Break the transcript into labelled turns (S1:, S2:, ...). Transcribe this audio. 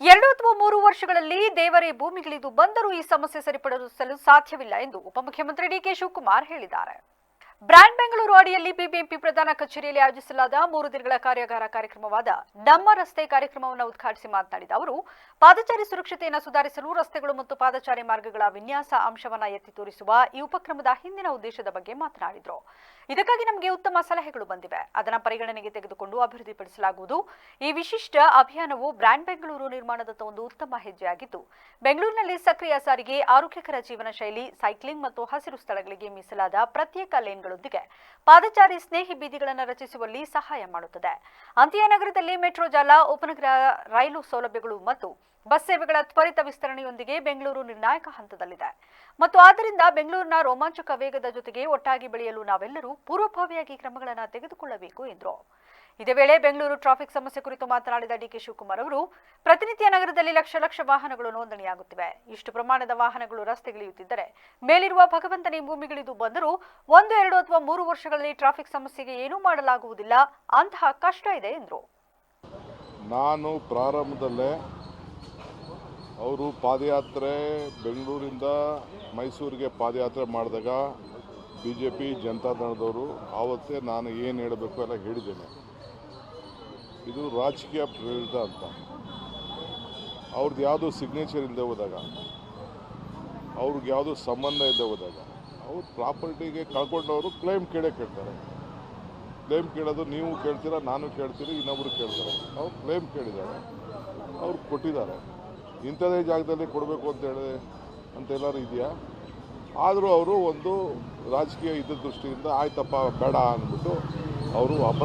S1: ಎರಡು ಅಥವಾ ಮೂರು ವರ್ಷಗಳಲ್ಲಿ ದೇವರೇ ಭೂಮಿಗಿಳಿದು ಬಂದರೂ ಈ ಸಮಸ್ಯೆ ಸರಿಪಡಿಸಲು ಸಾಧ್ಯವಿಲ್ಲ ಎಂದು ಉಪಮುಖ್ಯಮಂತ್ರಿ ಡಿಕೆ ಶಿವಕುಮಾರ್ ಹೇಳಿದ್ದಾರೆ. ಬ್ರ್ಯಾಂಡ್ ಬೆಂಗಳೂರು ಅಡಿಯಲ್ಲಿ ಬಿಬಿಎಂಪಿ ಪ್ರಧಾನ ಕಚೇರಿಯಲ್ಲಿ ಆಯೋಜಿಸಲಾದ ಮೂರು ದಿನಗಳ ಕಾರ್ಯಾಗಾರ ಕಾರ್ಯಕ್ರಮವಾದ ನಮ್ಮ ರಸ್ತೆ ಕಾರ್ಯಕ್ರಮವನ್ನು ಉದ್ಘಾಟಿಸಿ ಮಾತನಾಡಿದ ಅವರು, ಪಾದಚಾರಿ ಸುರಕ್ಷತೆಯನ್ನು ಸುಧಾರಿಸಲು ರಸ್ತೆಗಳು ಮತ್ತು ಪಾದಚಾರಿ ಮಾರ್ಗಗಳ ವಿನ್ಯಾಸ ಅಂಶವನ್ನು ಎತ್ತಿ ತೋರಿಸುವ ಈ ಉಪಕ್ರಮದ ಹಿಂದಿನ ಉದ್ದೇಶದ ಬಗ್ಗೆ ಮಾತನಾಡಿದರು. ಇದಕ್ಕಾಗಿ ನಮಗೆ ಉತ್ತಮ ಸಲಹೆಗಳು ಬಂದಿವೆ. ಅದನ್ನು ಪರಿಗಣನೆಗೆ ತೆಗೆದುಕೊಂಡು ಅಭಿವೃದ್ಧಿಪಡಿಸಲಾಗುವುದು. ಈ ವಿಶಿಷ್ಟ ಅಭಿಯಾನವು ಬ್ರಾಂಡ್ ಬೆಂಗಳೂರು ನಿರ್ಮಾಣದತ್ತ ಒಂದು ಉತ್ತಮ ಹೆಜ್ಜೆಯಾಗಿದ್ದು, ಬೆಂಗಳೂರಿನಲ್ಲಿ ಸಕ್ರಿಯ ಸಾರಿಗೆ ಆರೋಗ್ಯಕರ ಜೀವನ ಶೈಲಿ, ಸೈಕ್ಲಿಂಗ್ ಮತ್ತು ಹಸಿರು ಸ್ಥಳಗಳಿಗೆ ಮೀಸಲಾದ ಪ್ರತ್ಯೇಕ ಲೇನ್ಗಳೊಂದಿಗೆ ಪಾದಚಾರಿ ಸ್ನೇಹಿ ಬೀದಿಗಳನ್ನು ರಚಿಸುವಲ್ಲಿ ಸಹಾಯ ಮಾಡುತ್ತದೆ. ಅಂತೆಯೇ ನಗರದಲ್ಲಿ ಮೆಟ್ರೋ ಜಾಲ, ಉಪನಗರ, ರೈಲು ಸೌಲಭ್ಯಗಳು ಮತ್ತು ಬಸ್ ಸೇವೆಗಳ ತ್ವರಿತ ವಿಸ್ತರಣೆಯೊಂದಿಗೆ ಬೆಂಗಳೂರು ನಿರ್ಣಾಯಕ ಹಂತದಲ್ಲಿದೆ. ಮತ್ತು ಆದ್ದರಿಂದ ಬೆಂಗಳೂರಿನ ರೋಮಾಂಚಕ ವೇಗದ ಜೊತೆಗೆ ಒಟ್ಟಾಗಿ ಬೆಳೆಯಲು ನಾವೆಲ್ಲರೂ ಪೂರ್ವಭಾವಿಯಾಗಿ ಕ್ರಮಗಳನ್ನು ತೆಗೆದುಕೊಳ್ಳಬೇಕು ಎಂದರು. ಇದೇ ವೇಳೆ ಬೆಂಗಳೂರು ಟ್ರಾಫಿಕ್ ಸಮಸ್ಯೆ ಕುರಿತು ಮಾತನಾಡಿದ ಡಿಕೆ ಶಿವಕುಮಾರ್ ಅವರು, ಪ್ರತಿನಿತ್ಯ ನಗರದಲ್ಲಿ ಲಕ್ಷ ಲಕ್ಷ ವಾಹನಗಳು ನೋಂದಣಿಯಾಗುತ್ತಿವೆ. ಇಷ್ಟು ಪ್ರಮಾಣದ ವಾಹನಗಳು ರಸ್ತೆಗಿಳಿಯುತ್ತಿದ್ದರೆ ಮೇಲಿರುವ ಭಗವಂತನೇ ಭೂಮಿಗಿಳಿದು ಬಂದರೂ ಒಂದು, ಎರಡು ಅಥವಾ ಮೂರು ವರ್ಷಗಳಲ್ಲಿ ಟ್ರಾಫಿಕ್ ಸಮಸ್ಯೆಗೆ ಏನೂ ಮಾಡಲಾಗುವುದಿಲ್ಲ. ಅಂತಹ ಕಷ್ಟ ಇದೆ ಎಂದರು.
S2: ನಾನು ಪ್ರಾರಂಭದಲ್ಲೇ ಅವರು ಪಾದಯಾತ್ರೆ ಬೆಂಗಳೂರಿಂದ ಮೈಸೂರಿಗೆ ಪಾದಯಾತ್ರೆ ಮಾಡಿದಾಗ ಬಿ ಜೆ ಪಿ ಜನತಾದಳದವರು ಆವತ್ತೇ ನಾನು ಏನು ಹೇಳಬೇಕು ಎಲ್ಲ ಹೇಳಿದ್ದೇನೆ. ಇದು ರಾಜಕೀಯ ಪ್ರೇರಿತ ಅಂತ. ಅವ್ರದ್ದು ಯಾವುದೋ ಸಿಗ್ನೇಚರ್ ಇಲ್ಲದೆ ಹೋದಾಗ, ಅವ್ರಿಗೆ ಯಾವುದೋ ಸಂಬಂಧ ಇಲ್ಲದೆ ಹೋದಾಗ, ಅವ್ರ ಪ್ರಾಪರ್ಟಿಗೆ ಕಳ್ಕೊಂಡವರು ಕ್ಲೈಮ್ ಕೇಳೇ ಕೇಳ್ತಾರೆ. ಕ್ಲೇಮ್ ಕೇಳೋದು ನೀವು ಕೇಳ್ತೀರಾ, ನಾನು ಕೇಳ್ತೀರಿ, ಇನ್ನೊಬ್ರು ಕೇಳ್ತಾರೆ. ಅವ್ರು ಕ್ಲೇಮ್ ಕೇಳಿದ್ದಾರೆ. ಅವ್ರು ಕೊಟ್ಟಿದ್ದಾರೆ. ಇಂಥದೇ ಜಾಗದಲ್ಲಿ ಕೊಡಬೇಕು ಅಂತ ಹೇಳಿ ಅಂತ ಎಲ್ಲರೂ ಇದೆಯಾ? ಆದರೂ ಅವರು ಒಂದು ರಾಜಕೀಯ ಇದ್ದ ದೃಷ್ಟಿಯಿಂದ ಆಯ್ತಪ್ಪ, ಬೇಡ ಅಂದ್ಬಿಟ್ಟು ಅವರು ವಾಪಸ್